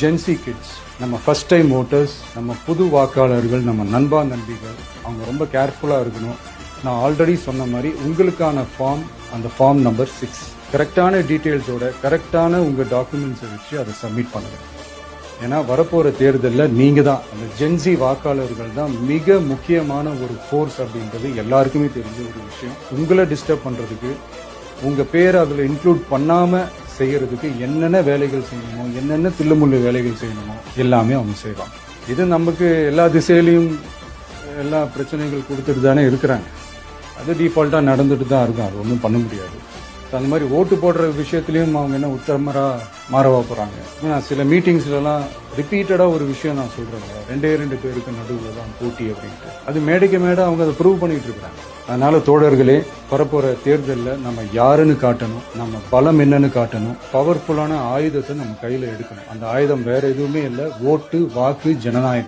Gen Z kids நம்ம first time voters நம்ம புது வாக்காளர்கள் நம்ம நண்பா நண்பிகள் அவங்க ரொம்ப கேர்ஃபுல்லாக இருக்கணும். நான் ஆல்ரெடி சொன்ன மாதிரி உங்களுக்கான ஃபார்ம் அந்த ஃபார்ம் நம்பர் சிக்ஸ் கரெக்டான டீட்டெயில்ஸோட கரெக்டான உங்கள் டாக்குமெண்ட்ஸை வச்சு அதை சப்மிட் பண்ணுங்கள் ஏன்னா வரப்போகிற தேர்தலில் நீங்கள் தான் அந்த ஜென்சி வாக்காளர்கள் தான் மிக முக்கியமான ஒரு ஃபோர்ஸ் அப்படின்றது எல்லாருக்குமே தெரிஞ்ச ஒரு விஷயம். உங்களை டிஸ்டர்ப் பண்ணுறதுக்கு உங்கள் பேரை அதில் இன்க்ளூட் பண்ணாமல் செய்யறதுக்கு என்னென்ன வேலைகள் செய்யணுமோ என்னென்ன தில்லுமுள்ளு வேலைகள் செய்யணுமோ எல்லாமே அவங்க செய்வாங்க. இது நமக்கு எல்லா திசையிலையும் எல்லா பிரச்சனைகள் கொடுத்துட்டு தானே இருக்கிறாங்க. அது டிஃபால்ட்டாக நடந்துட்டு தான் இருக்கும். அது ஒன்றும் பண்ண முடியாது. அந்த மாதிரி ஓட்டு போடுற விஷயத்துலையும் அவங்க என்ன உத்தரமராக மாறவா போகிறாங்க ஏன்னா சில மீட்டிங்ஸ்லலாம் ரிப்பீட்டடாக ஒரு விஷயம் நான் சொல்கிறேன் ரெண்டே ரெண்டு பேருக்கு நடுவில் தான் போட்டி அப்படின்ட்டு. அது மேடைக்கு மேடை அவங்க அதை ப்ரூவ் பண்ணிட்டு இருக்கிறாங்க. அதனால தோழர்களே வரப்போகிற தேர்தலில் நம்ம யாருன்னு காட்டணும் நம்ம பலம் என்னன்னு காட்டணும் பவர்ஃபுல்லான ஆயுதத்தை நம்ம கையில் எடுக்கணும். அந்த ஆயுதம் வேற எதுவுமே இல்லை. ஓட்டு வாக்கு ஜனநாயகம்.